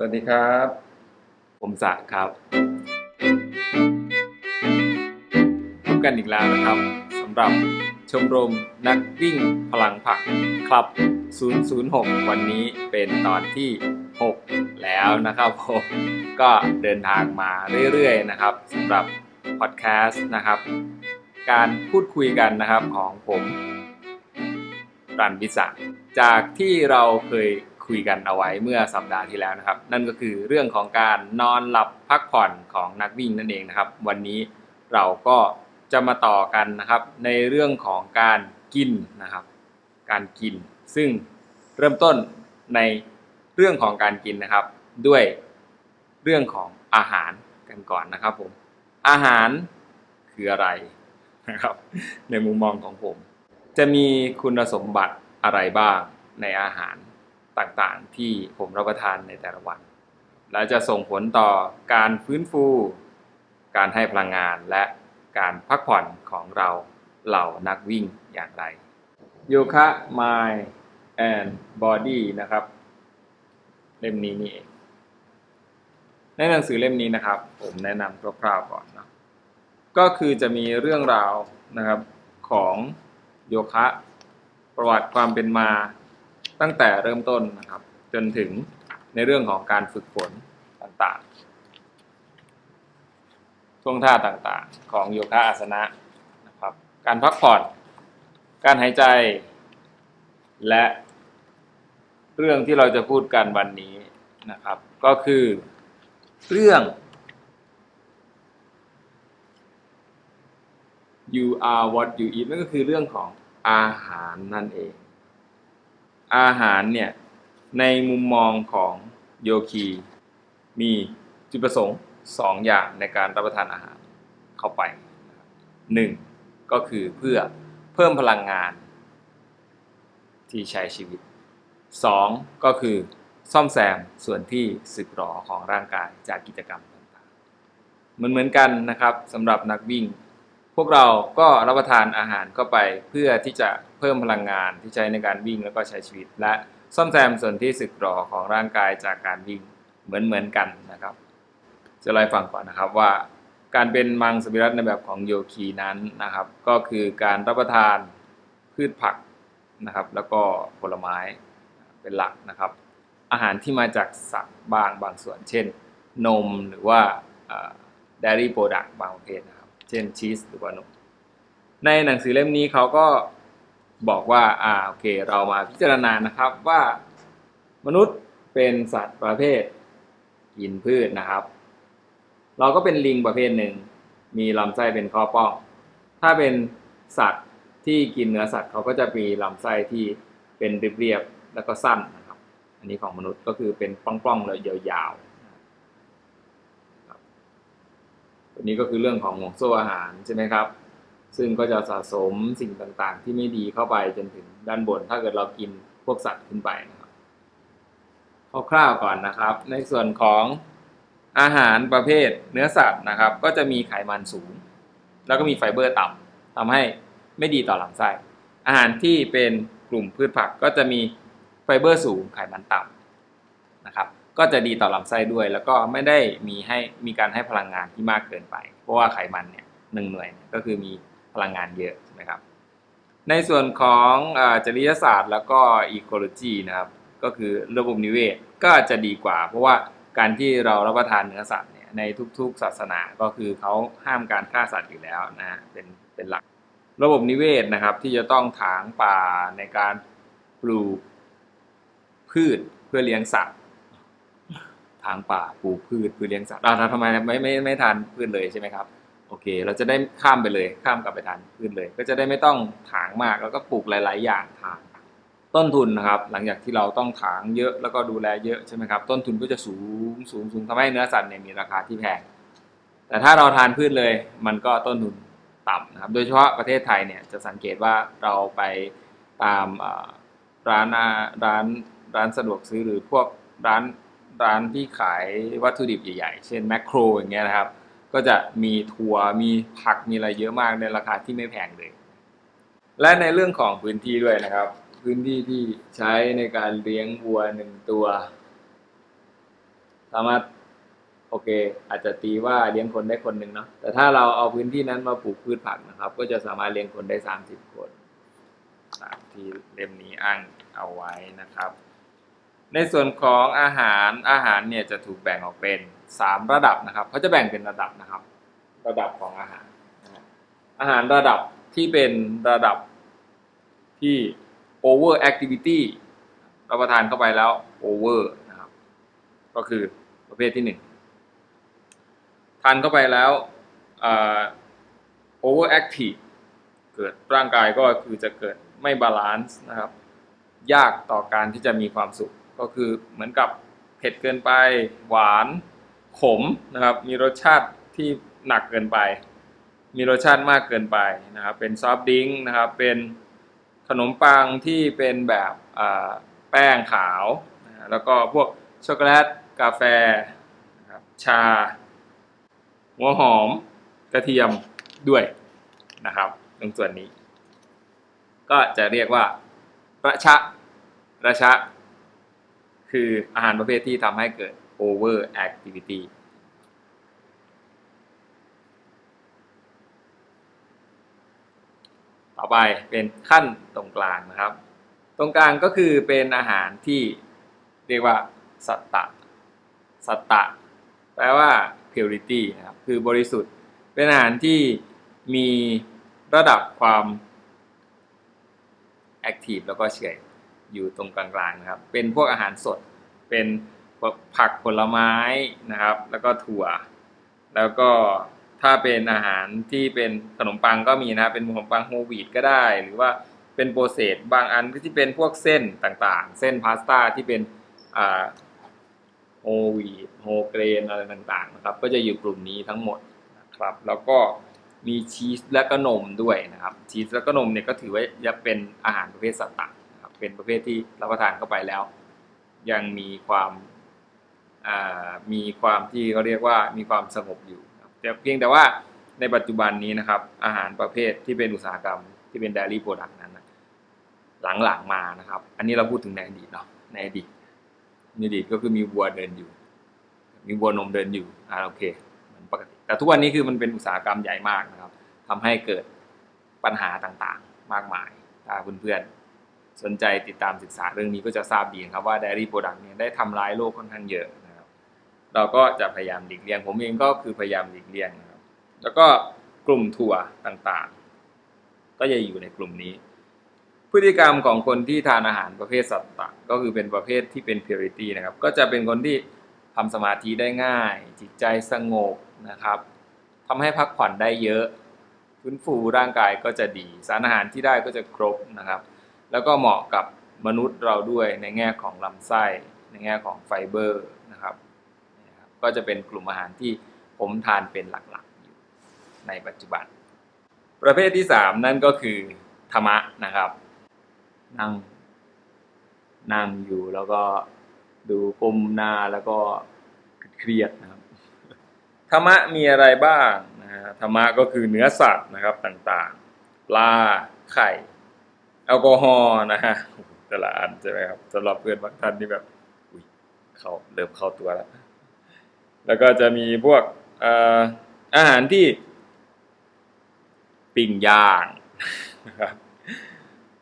สวัสดีครับ ผมศักครับ พบกันอีกแล้วนะครับสำหรับชมรมนักวิ่งพลังผักคลับ 006 วันนี้เป็นตอนที่ 6 แล้วนะครับผมก็เดินทางมาเรื่อยๆนะครับสำหรับพอดแคสต์นะครับ การพูดคุยกันนะครับของผมรันวิสาจากที่เราเคย คุยกันเอาไว้เมื่อสัปดาห์ที่แล้วนะครับ นั่นก็คือเรื่องของการนอนหลับพักผ่อนของนักวิ่งนั่นเองนะครับ วันนี้เราก็จะมาต่อกันนะครับ ในเรื่องของการกินนะครับ การกิน ซึ่งเริ่มต้นในเรื่องของการกินนะครับ ด้วยเรื่องของอาหารกันก่อนนะครับผมอาหารคืออะไรนะครับ ในมุมมองของผม จะมีคุณสมบัติอะไรบ้างในอาหาร ต่างๆ ที่ผมรับประทานในแต่ละวัน และจะส่งผลต่อการฟื้นฟู การให้พลังงานและการพักผ่อนของเราเหล่านักวิ่งอย่างไรโยคะ Mind and Body นะครับ เล่มนี้นี่เองในหนังสือเล่มนี้นะครับ ผมแนะนำคร่าวๆก่อนนะก็คือจะมีเรื่องราวนะครับของโยคะ ประวัติความเป็นมา ตั้งแต่เริ่มต้นนะครับ จนถึงในเรื่องของการฝึกฝนต่างๆช่วงท่าต่างๆ ของโยคะอาสนะนะครับ การพักผ่อน การหายใจ และเรื่องที่เราจะพูดกันวันนี้นะครับ ก็คือเรื่อง you are what you eat นั่นก็คือเรื่องของอาหารนั่นเอง อาหารเนี่ยในมุมมองของโยคีมีจุดประสงค์สองอย่างในการรับประทานอาหารเข้าไปหนึ่งก็คือเพื่อเพิ่มพลังงานที่ใช้ชีวิตสองก็คือซ่อมแซมส่วนที่สึกหรอของร่างกายจากกิจกรรมต่างๆเหมือนเหมือนกันนะครับสำหรับนักวิ่ง พวกเราก็รับประทานอาหารเข้าไปเพื่อที่จะเพิ่มพลังงานที่ใช้ในการวิ่งแล้วก็ใช้ชีวิต และซ่อมแซมส่วนที่สึกหรอของร่างกายจากการวิ่งเหมือนเหมือนกันนะครับ จะเล่าให้ฟังก่อนนะครับว่า การเป็นมังสวิรัตในแบบของโยคีนั้นนะครับ ก็คือการรับประทานพืชผักนะครับ แล้วก็ผลไม้เป็นหลักนะครับ อาหารที่มาจากสัตว์บางบางส่วน เช่น นมหรือว่าเดลี่โปรดักต์บางประเภทนะครับ เช่นชีสหรือว่านมในหนังสือเล่มนี้เขาก็บอกว่าอ่าโอเค เรามาพิจารณานะครับว่ามนุษย์เป็นสัตว์ประเภทกินพืชนะครับ เราก็เป็นลิงประเภทหนึ่ง มีลำไส้เป็นข้อป้อง ถ้าเป็นสัตว์ที่กินเนื้อสัตว์เขาก็จะมีลำไส้ที่เป็นเรียบๆแล้วก็สั้นนะครับ อันนี้ของมนุษย์ก็คือเป็นป้องๆเลยยาวๆ ตัวนี้ก็คือเรื่องของห่วงโซ่อาหารใช่ไหมครับ ซึ่งก็จะสะสมสิ่งต่างๆ ที่ไม่ดีเข้าไปจนถึงด้านบน ถ้าเกิดเรากินพวกสัตว์ขึ้นไปนะครับคร่าวๆก่อนนะครับ ในส่วนของอาหารประเภทเนื้อสัตว์นะครับ ก็จะมีไขมันสูง แล้วก็มีไฟเบอร์ต่ำทำให้ไม่ดีต่อลำไส้อาหารที่เป็นกลุ่มพืชผักก็จะมีไฟเบอร์สูงไขมันต่ำนะครับ ก็จะดีต่อลำไส้ด้วย แล้วก็ไม่ได้มีให้มีการให้พลังงานที่มากเกินไป เพราะว่าไขมันเนี่ยหนึ่งหน่วยก็คือมีพลังงานเยอะใช่ไหมครับในส่วนของจริยศาสตร์แล้วก็อีโคโลจีนะครับก็คือระบบนิเวศก็จะดีกว่า เพราะว่าการที่เรารับประทานเนื้อสัตว์เนี่ยในทุกๆ ศาสนาก็คือเขาห้ามการฆ่าสัตว์อยู่แล้วนะเป็นเป็นหลัก ระบบนิเวศนะครับที่จะต้องถางป่าในการปลูกพืชเพื่อเลี้ยงสัตว์ ถางป่าปลูกพืชเพื่อเลี้ยงสัตว์เราทำไมไม่ไม่ไม่ทานพืชเลยใช่ไหมครับ โอเค เราจะได้ข้ามไปเลยข้ามกลับไปทานพืชเลย ก็จะได้ไม่ต้องถางมากแล้วก็ปลูกหลาย ๆ อย่างทางต้นทุนนะครับ หลังจากที่เราต้องถางเยอะแล้วก็ดูแลเยอะใช่ไหมครับ ต้นทุนก็จะสูงสูงสูงทำให้เนื้อสัตว์เนี่ยมีราคาที่แพงแต่ถ้าเราทานพืชเลย มันก็ต้นทุนต่ำนะครับ โดยเฉพาะประเทศไทยเนี่ยจะสังเกตว่าเราไปตามร้านร้านร้านสะดวกซื้อหรือพวกร้าน ร้านที่ขายวัตถุดิบใหญ่ๆ เช่นแมคโครอย่างเงี้ยนะครับ ก็จะมีถั่วมีผักมีอะไรเยอะมากในราคาที่ไม่แพงเลย และในเรื่องของพื้นที่ด้วยนะครับ พื้นที่ที่ใช้ในการเลี้ยงวัวหนึ่งตัว สามารถโอเค อาจจะตีว่าเลี้ยงคนได้คนหนึ่งเนาะแต่ถ้าเราเอาพื้นที่นั้นมาปลูกพืชผักนะครับ ก็จะสามารถเลี้ยงคนได้สามสิบคนตามที่เล่มนี้อ้างเอาไว้นะครับ ในส่วนของอาหารอาหารเนี่ยจะถูกแบ่งออกเป็นสามระดับนะครับเขาจะแบ่งเป็นระดับนะครับ ระดับของอาหาร อาหารระดับที่เป็นระดับที่ over activity รับประทานเข้าไปแล้ว over นะครับก็คือประเภทที่หนึ่งทานเข้าไปแล้วอ่า over active เกิดร่างกายก็คือจะเกิดไม่บาลานซ์นะครับ ยากต่อการที่จะมีความสุข ก็คือเหมือนกับเผ็ดเกินไปหวานขมนะครับ มีรสชาติที่หนักเกินไป มีรสชาติมากเกินไปนะครับ เป็นซอฟต์ดริงนะครับ เป็นขนมปังที่เป็นแบบแป้งขาวนะแล้วก็พวกช็อกโกแลตกาแฟนะครับชา หัวหอม กระเทียมด้วยนะครับตรงส่วนนี้ ก็จะเรียกว่า ประชะระชะ คืออาหารประเภทที่ทำให้เกิด over activity ต่อไปเป็นขั้นตรงกลางนะครับ ตรงกลางก็คือเป็นอาหารที่เรียกว่าสัตตะ สัตตะ แปลว่า purity นะครับ คือบริสุทธิ์ เป็นอาหารที่มีระดับความ active แล้วก็เฉย อยู่ตรงกลางๆนะครับ เป็นพวกอาหารสด เป็นผักผลไม้นะครับ แล้วก็ถั่ว แล้วก็ถ้าเป็นอาหารที่เป็นขนมปังก็มีนะเป็นขนมปังโฮลวีตก็ได้ หรือว่าเป็นโปรเซสบางอันก็ที่เป็นพวกเส้นต่างๆ เส้นพาสต้าที่เป็นโฮลวีตโฮเกรนอะไรต่างๆนะครับ ก็จะอยู่กลุ่มนี้ทั้งหมดนะครับ แล้วก็มีชีสและก็นมด้วยนะครับ ชีสและก็นมเนี่ยก็ถือว่าจะเป็นอาหารประเภทสัตว์ต่าง เป็นประเภทที่รับประทานเข้าไปแล้ว ยังมีความมีความที่เขาเรียกว่ามีความสงบอยู่แต่เพียงแต่ว่าในปัจจุบันนี้นะครับ อาหารประเภทที่เป็นอุตสาหกรรมที่เป็น dairy product นั้น หลังๆมานะครับ อันนี้เราพูดถึงในอดีตเนาะในอดีตในอดีตก็คือมีวัวเดินอยู่ มีวัวนมเดินอยู่อ่าโอเคมือนปกติแต่ทุกวันนี้คือมันเป็นอุตสาหกรรมใหญ่มากนะครับทำให้เกิดปัญหาต่างๆ มากมายถ้าเพื่อนๆ สนใจติดตามศึกษาเรื่องนี้ก็จะทราบดีครับว่า Dairy Product เนี่ยได้ทำร้ายโลกค่อนข้างเยอะนะครับเราก็จะพยายามหลีกเลี่ยง ผมเองก็คือพยายามหลีกเลี่ยงนะครับแล้วก็กลุ่มถั่วต่างๆ ก็จะอยู่ในกลุ่มนี้ พฤติกรรมของคนที่ทานอาหารประเภทสัตว์ต่างก็คือเป็นประเภทที่เป็น purity นะครับ ก็จะเป็นคนที่ทำสมาธิได้ง่าย จิตใจสงบนะครับทำให้พักผ่อนได้เยอะฟื้นฟูร่างกายก็จะดี สารอาหารที่ได้ก็จะครบนะครับ แล้วก็เหมาะกับมนุษย์เราด้วยในแง่ของลำไส้ ในแง่ของไฟเบอร์นะครับ ก็จะเป็นกลุ่มอาหารที่ผมทานเป็นหลักๆอยู่ในปัจจุบัน ประเภทที่สามนั่นก็คือธรรมะนะครับนั่งนั่งอยู่แล้วก็ดูก้มหน้าแล้วก็เครียดนะครับธรรมะมีอะไรบ้างนะฮะธรรมะก็คือเนื้อสัตว์นะครับต่างๆ ปลาไข่ แอลกอฮอล์นะฮะแต่ละอันใช่ไหมครับสำหรับเพื่อนบางท่านที่แบบอุ้ยเขาเริ่มเข้าตัวแล้ว แล้วก็จะมีพวกอออาหารที่ปิ้งย่างนะครับ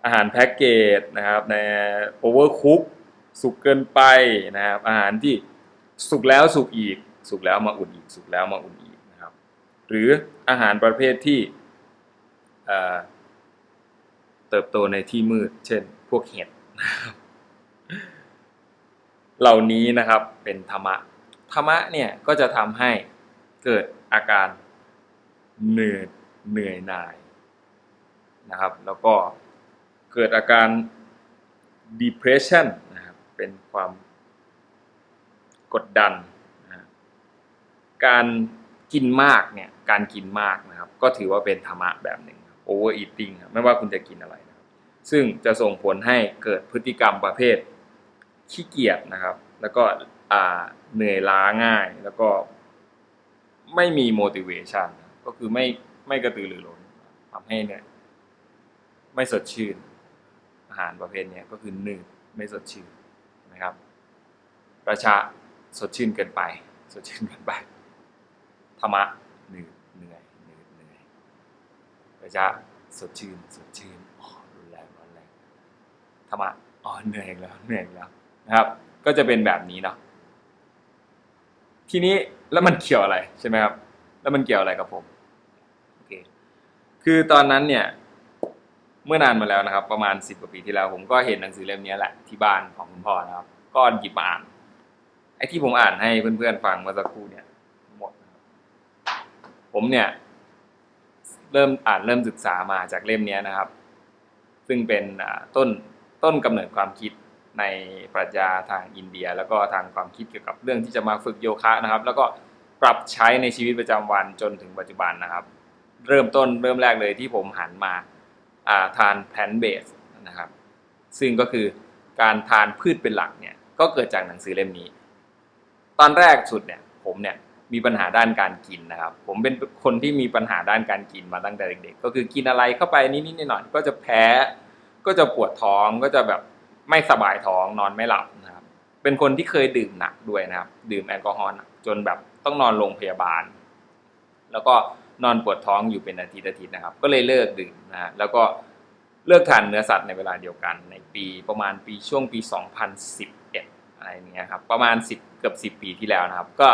อาหารแพ็กเกจนะครับในโอเวอร์คุกสุกเกินไปนะครับ อาหารที่สุกแล้วสุกอีก สุกแล้วมาอุ่นอีก สุกแล้วมาอุ่นอีกนะครับ หรืออาหารประเภทที่ เติบโตในที่มืด เช่น พวกเห็ดนะครับเหล่านี้นะครับเป็นธรรมะ ธรรมะเนี่ยก็จะทำให้เกิดอาการเหนื่อยเหนื่อยหน่ายนะครับ แล้วก็เกิดอาการ depression นะครับเป็นความกดดันนะการกินมากเนี่ยการกินมากนะครับ ก็ถือว่าเป็นธรรมะแบบหนึ่ง overeating ครับไม่ว่าคุณจะกินอะไรนะซึ่งจะส่งผลให้เกิดพฤติกรรมประเภทขี้เกียจนะครับ แล้วก็เหนื่อยล้าง่ายแล้วก็ไม่มี motivation ก็คือไม่ไม่กระตือรือร้นทำให้เนี่ย ไม่สดชื่น อาหารประเภทนี้ก็คือหนืดไม่สดชื่นนะครับ ประชาสดชื่นเกินไป สดชื่นเกินไปธรรมะหนื่อยเหนื่อยเหนื่อยเหนื่อย ประจะสดชื่นสดชื่นอ๋อรุนแรงรุนแรงธรรมะอ๋อเหนื่อยแล้วเหนื่อยแล้วนะครับ ก็จะเป็นแบบนี้เนาะทีนี้แล้วมันเกี่ยวอะไรใช่ไหมครับ แล้วมันเกี่ยวอะไรกับผมโอเคคือตอนนั้นเนี่ยเมื่อนานมาแล้วนะครับ ประมาณสิบกว่าปีที่แล้ว ผมก็เห็นหนังสือเล่มนี้แหละที่บ้านของคุณพ่อนะครับ ก็หยิบมาอ่านไอ้ที่ผมอ่านให้เพื่อนๆฟังเมื่อสักครู่เนี่ยหมดผมเนี่ย เริ่มอ่านเริ่มศึกษามาจากเล่มนี้นะครับ ซึ่งเป็นต้นต้นกำเนิดความคิดในปรัชญาทางอินเดีย แล้วก็ทางความคิดเกี่ยวกับเรื่องที่จะมาฝึกโยคะนะครับ แล้วก็ปรับใช้ในชีวิตประจำวันจนถึงปัจจุบันนะครับ เริ่มต้นเริ่มแรกเลยที่ผมหันมาาทานแพนเบสนะครับ ซึ่งก็คือการทานพืชเป็นหลักเนี่ยก็เกิดจากหนังสือเล่มนี้ ตอนแรกสุดเนี่ยผมเนี่ย มีปัญหาด้านการกินนะครับ ผมเป็นคนที่มีปัญหาด้านการกินมาตั้งแต่เด็กๆ ก็คือกินอะไรเข้าไปนิดๆหน่อยๆก็จะแพ้ ก็จะปวดท้องก็จะแบบไม่สบายท้องนอนไม่หลับนะครับ เป็นคนที่เคยดื่มหนักด้วยนะครับ ดื่มแอลกอฮอล์จนแบบต้องนอนโรงพยาบาล แล้วก็นอนปวดท้องอยู่เป็นอาทิตย์อาทิตย์นะครับ ก็เลยเลิกดื่มนะฮะแล้วก็เลิกทานเนื้อสัตว์ในเวลาเดียวกัน ในปีประมาณปีช่วงปี 2011อะไรเนี้ยครับประมาณ 10เกือบ10 ปีที่แล้วนะครับ ก็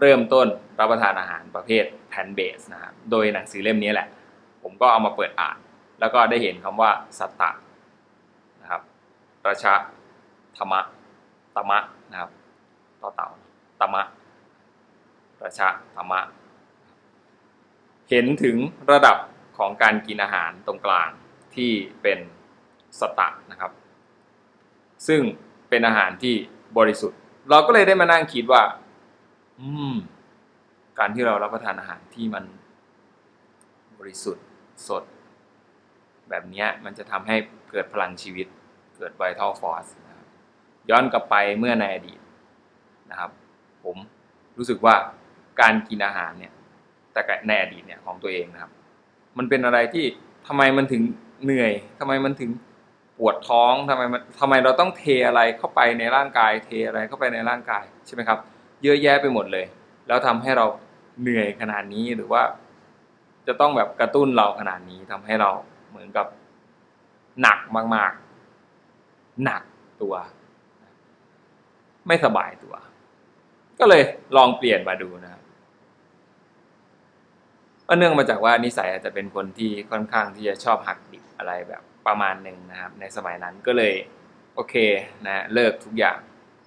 เริ่มต้นรับประทานอาหารประเภทแพนเบสนะครับ โดยหนังสือเล่มนี้แหละ ผมก็เอามาเปิดอ่าน แล้วก็ได้เห็นคำว่าสัตตะนะครับประชะธรรมะตมะนะครับต่อเต่าตมะประชะธรรมะ เห็นถึงระดับของการกินอาหารตรงกลางที่เป็นสตะนะครับ ซึ่งเป็นอาหารที่บริสุทธิ์ เราก็เลยได้มานั่งคิดว่า อืม การที่เรารับประทานอาหารที่มันบริสุทธิ์สด แบบนี้มันจะทำให้เกิดพลังชีวิต เกิด vital force นะครับย้อนกลับไปเมื่อในอดีตนะครับ ผมรู้สึกว่าการกินอาหารเนี่ย แต่ในอดีตเนี่ยของตัวเองนะครับ มันเป็นอะไรที่ทำไมมันถึงเหนื่อยทำไมมันถึงปวดท้องทำไมมันทำไมเราต้องเทอะไรเข้าไปในร่างกาย เทอะไรเข้าไปในร่างกายใช่ไหมครับ เยอะแยะไปหมดเลย แล้วทำให้เราเหนื่อยขนาดนี้หรือว่า จะต้องแบบกระตุ้นเราขนาดนี้ทำให้เราเหมือนกับหนักมาก ๆ หนักตัว ไม่สบายตัว ก็เลยลองเปลี่ยนมาดูนะครับก็เนื่องมาจากว่านิสัยอาจจะเป็นคนที่ค่อนข้างที่จะชอบหักดิบอะไรแบบประมาณหนึ่งนะครับ ในสมัยนั้นก็เลย โอเคนะเลิกทุกอย่าง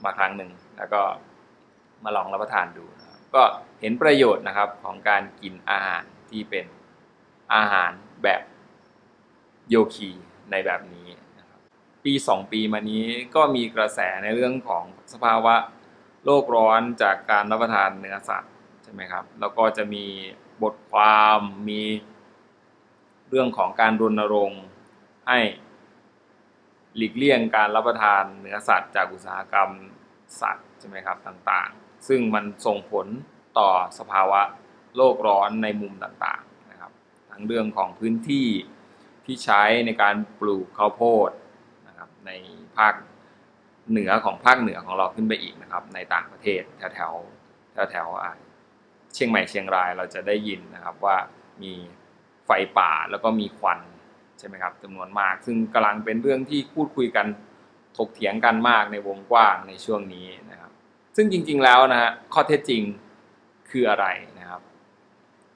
มาครั้งหนึ่งแล้วก็ มาลองรับประทานดูนะก็เห็นประโยชน์นะครับของการกินอาหารที่เป็นอาหารแบบโยคีในแบบนี้นะครับปีสองปีมานี้ก็มีกระแสในเรื่องของสภาวะโลกร้อนจากการรับประทานเนื้อสัตว์ใช่ไหมครับ แล้วก็จะมีบทความมีเรื่องของการรณรงค์ให้หลีกเลี่ยงการรับประทานเนื้อสัตว์จากอุตสาหกรรมสัตว์ใช่ไหมครับต่างๆ ซึ่งมันส่งผลต่อสภาวะโลกร้อนในมุมต่างๆนะครับ ทั้งเรื่องของพื้นที่ที่ใช้ในการปลูกข้าวโพดนะครับในภาคเหนือของภาคเหนือของเราขึ้นไปอีกนะครับ ในต่างประเทศแถวแถวแถวแถวเชียงใหม่เชียงรายเราจะได้ยินนะครับว่ามีไฟป่าแล้วก็มีควันใช่ไหมครับจำนวนมาก ซึ่งกำลังเป็นเรื่องที่พูดคุยกันถกเถียงกันมากในวงกว้างในช่วงนี้นะครับ ซึ่งจริง ๆ แล้วนะฮะข้อเท็จจริงคืออะไรนะครับ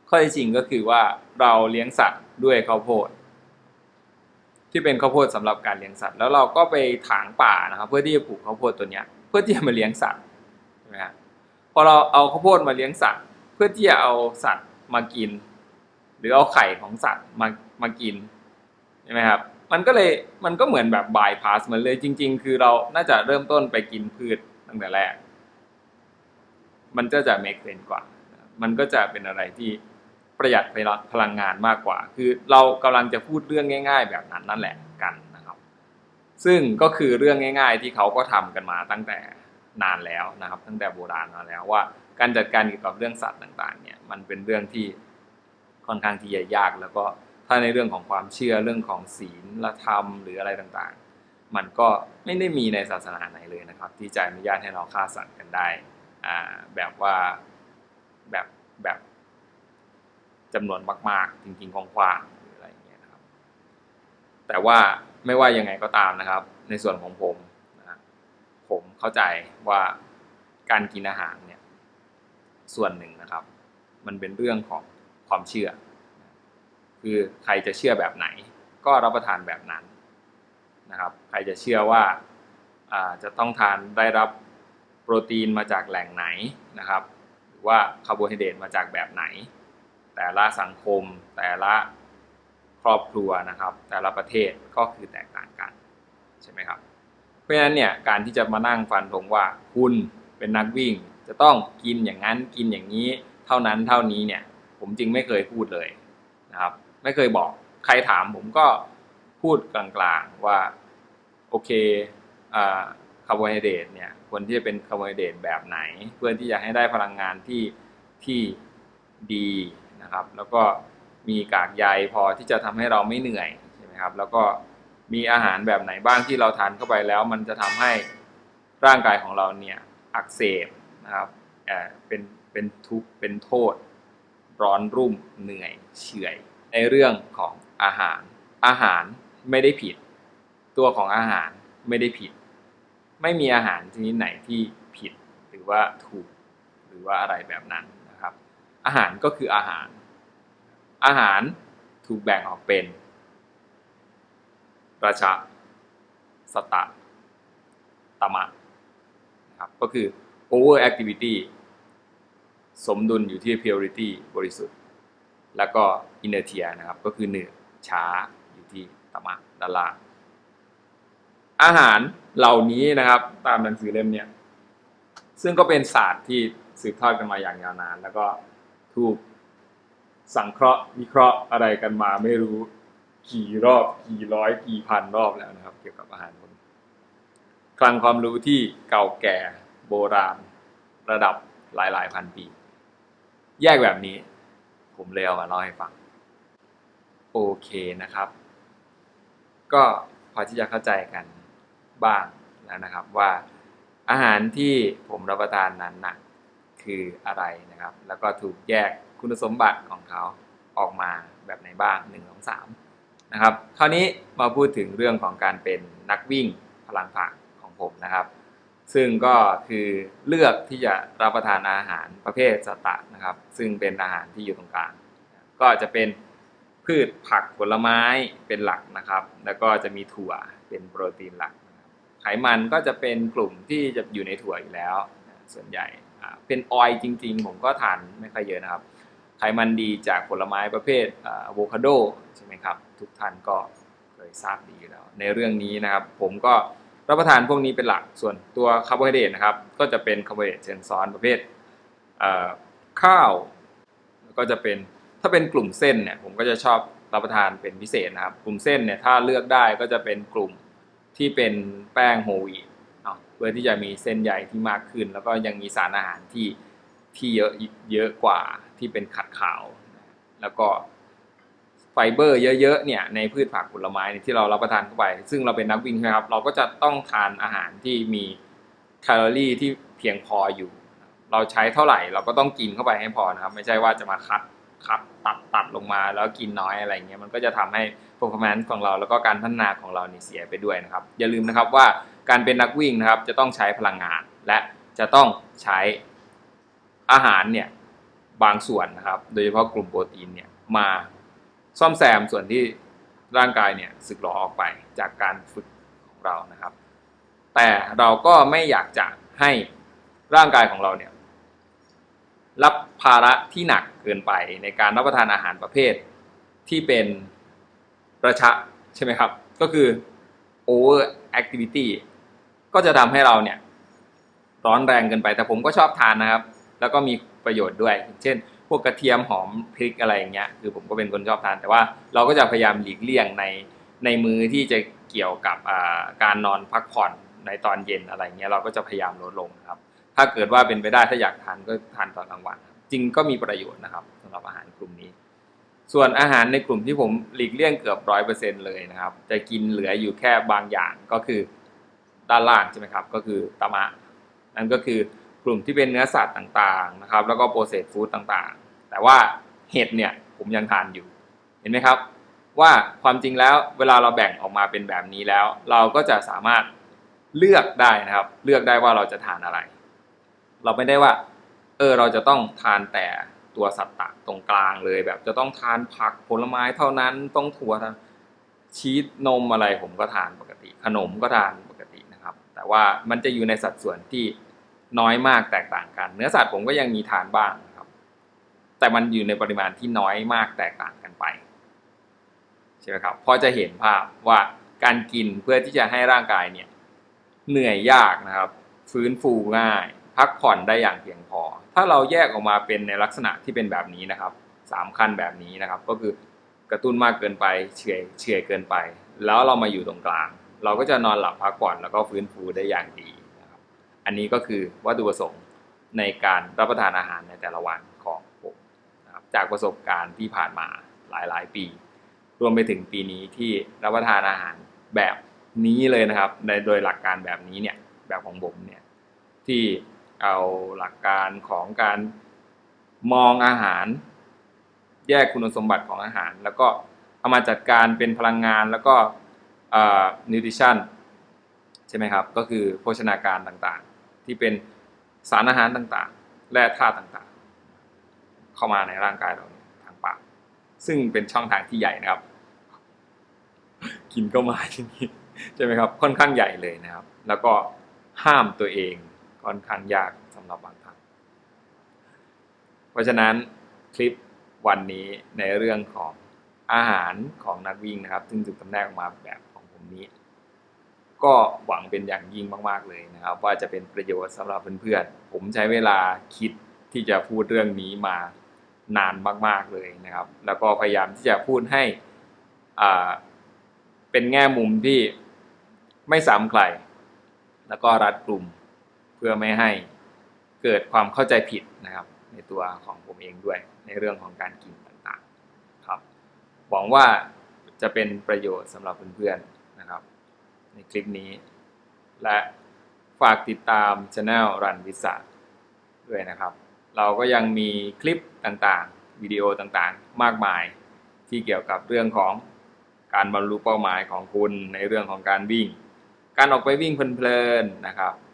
ข้อเท็จจริงก็คือว่าเราเลี้ยงสัตว์ด้วยข้าวโพดที่เป็นข้าวโพดสำหรับการเลี้ยงสัตว์ แล้วเราก็ไปถางป่านะครับ เพื่อที่จะปลูกข้าวโพดตัวเนี้ย เพื่อที่จะมาเลี้ยงสัตว์ใช่ไหมครับพอเราเอาข้าวโพดมาเลี้ยงสัตว์ เพื่อที่จะเอาสัตว์มากิน หรือเอาไข่ของสัตว์มามากินใช่ไหมครับมันก็เลยมันก็เหมือนแบบบายพาสเหมันเลยจริง ๆ คือเราน่าจะเริ่มต้นไปกินพืชตั้งแต่แรก มันก็จะ make sense กว่า มันก็จะเป็นอะไรที่ประหยัดพลังงานมากกว่า คือเรากำลังจะพูดเรื่องง่าย ๆ แบบนั้นนั่นแหละกันนะครับ ซึ่งก็คือเรื่องง่าย ๆ ที่เขาก็ทำกันมาตั้งแต่นานแล้วนะครับ ตั้งแต่โบราณมาแล้วว่า การจัดการเกี่ยวกับเรื่องสัตว์ต่างๆ เนี่ยมันเป็นเรื่องที่ค่อนข้างที่จะยาก แล้วก็ถ้าในเรื่องของความเชื่อเรื่องของศีลละธรรมหรืออะไรต่างๆ มันก็ไม่ได้มีในศาสนาไหนเลยนะครับ ที่จะอนุญาตให้เราฆ่าสัตว์กันได้ อ่าแบบว่าแบบแบบจำนวนมาก ๆ จริงๆกว้างหรืออะไรอย่างเงี้ยนะครับ แต่ว่าไม่ว่ายังไงก็ตามนะครับ ในส่วนของผมนะผมเข้าใจว่าการกินอาหารเนี่ยส่วนหนึ่งนะครับ มันเป็นเรื่องของความเชื่อ คือใครจะเชื่อแบบไหน ก็รับประทานแบบนั้นนะครับ ใครจะเชื่อว่าจะต้องทานได้รับ รตีนมาจากแหล่งไหนนะครับหรือว่าคาร์โบไฮเดรตมาจากแบบไหน แต่ละสังคม แต่ละครอบครัวนะครับ แต่ละประเทศก็คือแตกต่างกันใช่ไหมครับ เพราะฉะนั้นเนี่ยการที่จะมานั่งฟันธงว่าคุณเป็นนักวิ่ง จะต้องกินอย่างนั้นกินอย่างนี้เท่านั้นเท่านี้เนี่ยผมจริงไม่เคยพูดเลยนะครับไม่เคยบอกใครถามผมก็พูดกลางๆว่าโอเคอคาร์โบไฮเดรตเนี่ย ควรที่จะเป็นคาร์โบไฮเดรตแบบไหน เพื่อที่จะให้ได้พลังงานที่ที่ดีนะครับ แล้วก็มีกากใยพอที่จะทำให้เราไม่เหนื่อยใช่ไหมครับ แล้วก็มีอาหารแบบไหนบ้างที่เราทานเข้าไปแล้ว มันจะทำให้ร่างกายของเราเนี่ยอักเสบนะครับเอ่อเป็นเป็นทุกข์เป็นโทษ ร้อนรุ่มเหนื่อยเฉื่อยในเรื่องของอาหารอาหารไม่ได้ผิด ตัวของอาหารไม่ได้ผิด ไม่มีอาหารชนิดไหนที่ผิดหรือว่าถูกหรือว่าอะไรแบบนั้นนะครับ อาหารก็คืออาหาร อาหารถูกแบ่งออกเป็นราชาสตะตมะนะครับก็คือ over activity สมดุลอยู่ที่ purity บริสุทธิ์ แล้วก็ inertia นะครับ ก็คือเหนื่อยช้าอยู่ที่ตมะด้านล่าง อาหารเหล่านี้นะครับ ตามหนังสือเล่มเนี้ยซึ่งก็เป็นศาสตร์ที่สืบทอดกันมาอย่างยาวนาน แล้วก็ถูกสังเคราะห์วิเคราะห์อะไรกันมาไม่รู้กี่รอบกี่ร้อยกี่พันรอบแล้วนะครับ เกี่ยวกับอาหารพวกนี้คลังความรู้ที่เก่าแก่โบราณระดับหลายหลายพันปี แยกแบบนี้ ผมเลยเอามาเล่าให้ฟัง โอเคนะครับ ก็พอที่จะเข้าใจกัน บ้างแล้วนะครับว่าอาหารที่ผมรับประทานนั้นนะคืออะไรนะครับ แล้วก็ถูกแยกคุณสมบัติของเขาออกมาแบบไหนบ้าง1 2 3นะครับคราวนี้มาพูดถึงเรื่องของการเป็นนักวิ่งพลังผักของผมนะครับ ซึ่งก็คือเลือกที่จะรับประทานอาหารประเภทสตะนะครับ ซึ่งเป็นอาหารที่อยู่ตรงกลาง ก็จะเป็นพืชผักผลไม้เป็นหลักนะครับ แล้วก็จะมีถั่วเป็นโปรตีนหลัก ไขมันก็จะเป็นกลุ่มที่จะอยู่ในถั่วอยู่แล้ว ส่วนใหญ่เป็นออยจริง ๆ ผมก็ทานไม่ค่อยเยอะนะครับ ไขมันดีจากผลไม้ประเภทอะโวคาโดใช่ไหมครับ ทุกท่านก็เคยทราบดีอยู่แล้ว ในเรื่องนี้นะครับ ผมก็รับประทานพวกนี้เป็นหลักส่วนตัวคาร์โบไฮเดรตนะครับ ก็จะเป็นคาร์โบไฮเดรตเชิงซ้อนประเภทข้าวก็จะเป็นถ้าเป็นกลุ่มเส้นเนี่ยผมก็จะชอบรับประทานเป็นพิเศษนะครับ กลุ่มเส้นเนี่ยถ้าเลือกได้ก็จะเป็นกลุ่ม ที่เป็นแป้งโฮวีตเพื่อที่จะมีเส้นใยที่มากขึ้น แล้วก็ยังมีสารอาหารที่ที่เยอะเยอะกว่าที่เป็นขัดขาว แล้วก็ไฟเบอร์เยอะๆเนี่ยในพืชผักผลไม้ที่เรารับประทานเข้าไป ซึ่งเราเป็นนักวิ่งใช่ครับ เราก็จะต้องทานอาหารที่มีแคลอรี่ที่เพียงพออยู่ เราใช้เท่าไหร่เราก็ต้องกินเข้าไปให้พอนะครับ ไม่ใช่ว่าจะมาคัดคัดตัดตัดลงมาแล้วกินน้อยอะไรเงี้ยมันก็จะทำให้ performance ของเราแล้วก็การพัฒนาของเรานี่เสียไปด้วยนะครับ อย่าลืมนะครับว่าการเป็นนักวิ่งนะครับจะต้องใช้พลังงาน และจะต้องใช้อาหารเนี่ยบางส่วนนะครับ โดยเฉพาะกลุ่มโปรตีนเนี่ยมาซ่อมแซมส่วนที่ร่างกายเนี่ยสึกหรอออกไปจากการฝึกของเรานะครับ แต่เราก็ไม่อยากจะให้ร่างกายของเราเนี่ยรับภาระที่หนักเกินไปในการรับประทานอาหารประเภทที่เป็น ระชะใช่ไหมครับ ก็คือ over activity ก็จะทำให้เราเนี่ย ร้อนแรงเกินไป แต่ผมก็ชอบทานนะครับ แล้วก็มีประโยชน์ด้วย เช่น พวกกระเทียมหอมพริกอะไรอย่างเงี้ย คือผมก็เป็นคนชอบทาน แต่ว่าเราก็จะพยายามหลีกเลี่ยงในในมือที่จะเกี่ยวกับการนอนพักผ่อนในตอนเย็นอะไรเงี้ยเราก็จะพยายามลดลงครับ ถ้าเกิดว่าเป็นไปได้ถ้าอยากทานก็ทานตอนกลางวัน จริงก็มีประโยชน์นะครับสำหรับอาหารกลุ่มนี้ ส่วนอาหารในกลุ่มที่ผมหลีกเลี่ยงเกือบร้อยเปอร์เซ็นเลยนะครับ จะกินเหลืออยู่แค่บางอย่างก็คือด้านล่างใช่ไหมครับ ก็คือตามะ นั่นก็คือกลุ่มที่เป็นเนื้อสัตว์ต่างๆนะครับ แล้วก็โปรเซสฟู้ดต่างๆ แต่ว่าเห็ดเนี่ยผมยังทานอยู่ เห็นไหมครับ ว่าความจริงแล้วเวลาเราแบ่งออกมาเป็นแบบนี้แล้ว เราก็จะสามารถเลือกได้นะครับ เลือกได้ว่าเราจะทานอะไร เราไม่ได้ว่า เออเราจะต้องทานแต่ ตัวสัตตะตรงกลางเลย แบบจะต้องทานผักผลไม้เท่านั้นต้องถั่วทั้งชีสนมอะไรผมก็ทานปกติ ขนมก็ทานปกตินะครับ แต่ว่ามันจะอยู่ในสัดส่วนที่น้อยมากแตกต่างกัน เนื้อสัตว์ผมก็ยังมีทานบ้างนะครับ แต่มันอยู่ในปริมาณที่น้อยมากแตกต่างกันไปใช่ไหมครับพอจะเห็นภาพว่าการกินเพื่อที่จะให้ร่างกายเนี่ยเหนื่อยยากนะครับ ฟื้นฟูง่าย พักผ่อนได้อย่างเพียงพอ ถ้าเราแยกออกมาเป็นในลักษณะที่เป็นแบบนี้นะครับสามขั้นแบบนี้นะครับ ก็คือกระตุ้นมากเกินไปเฉยเฉยเกินไป แล้วเรามาอยู่ตรงกลาง เราก็จะนอนหลับพักผ่อนแล้วก็ฟื้นฟูได้อย่างดีนะครับอันนี้ก็คือวัตถุประสงค์ในการรับประทานอาหารในแต่ละวันของผมนะครับจากประสบการณ์ที่ผ่านมาหลายๆ ปี รวมไปถึงปีนี้ที่รับประทานอาหารแบบนี้เลยนะครับในโดยหลักการแบบนี้เนี่ยแบบของผมเนี่ยที่ เอาหลักการของการมองอาหาร แยกคุณสมบัติของอาหาร แล้วก็เอามาจัดการเป็นพลังงานแล้วก็นิวทริชั่นใช่ไหมครับ ก็คือโภชนาการต่างๆ ที่เป็นสารอาหารต่างๆ และธาตุต่างๆ เข้ามาในร่างกายเราทางปาก ซึ่งเป็นช่องทางที่ใหญ่นะครับ กินก็มาที่นี่ใช่ไหมครับ ค่อนข้างใหญ่เลยนะครับ แล้วก็ห้ามตัวเอง ค่อนข้างยากสำหรับบางท่านเพราะฉะนั้นคลิปวันนี้ในเรื่องของอาหารของนักวิ่งนะครับ ซึ่งถูกจำแนกออกมาแบบของผมนี้ ก็หวังเป็นอย่างยิ่งมากๆเลยนะครับ ว่าจะเป็นประโยชน์สำหรับเพื่อนๆ ผมใช้เวลาคิดที่จะพูดเรื่องนี้มานานมากๆเลยนะครับ แล้วก็พยายามที่จะพูดให้เป็นแง่มุมที่ไม่ซ้ำใคร แล้วก็รัดกลุ่ม พื่อไม่ให้เกิดความเข้าใจผิดนะครับ ในตัวของผมเองด้วย ในเรื่องของการกินต่างๆครับหวังว่าจะเป็นประโยชน์สำหรับเพื่อนๆนะครับ ในคลิปนี้ และฝากติดตามช anel รันวิสาด้วยนะครับ เราก็ยังมีคลิปต่างๆ วิดีโอต่างๆ มากมายที่เกี่ยวกับเรื่องของการบรรลุเป้าหมายของคุณในเรื่องของการวิ่ง การออกไปวิ่งเพลินๆนะครับใช่ไหมครับ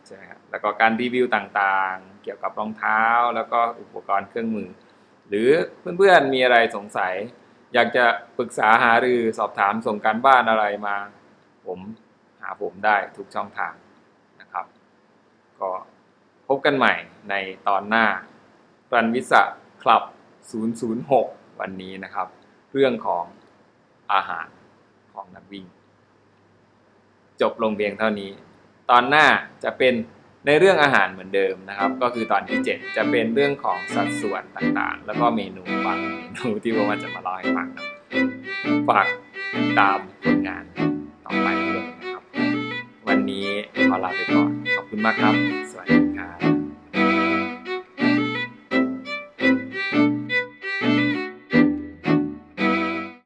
แล้วก็การรีวิวต่างๆ เกี่ยวกับรองเท้า แล้วก็อุปกรณ์เครื่องมือ หรือเพื่อนๆมีอะไรสงสัย อยากจะปรึกษาหารือสอบถามส่งการบ้านอะไรมา ผมหาผมได้ทุกช่องทางนะครับ ก็พบกันใหม่ในตอนหน้ารันวิสะคลับ 006 วันนี้นะครับ เรื่องของอาหารของนักวิ่ง จบลงเพียงเท่านี้ ตอนหน้าจะเป็น ในเรื่องอาหารเหมือนเดิมนะครับ ก็คือตอนที่ 7 จะเป็นเรื่องของสัดส่วนต่างๆ แล้วก็เมนูบางเมนูที่ผมจะมาเล่าให้ฟังนะฝากติดตามผลงานต่อไปด้วยนะครับ วันนี้ขอลาไปก่อน ขอบคุณมากครับ สวัสดีครับ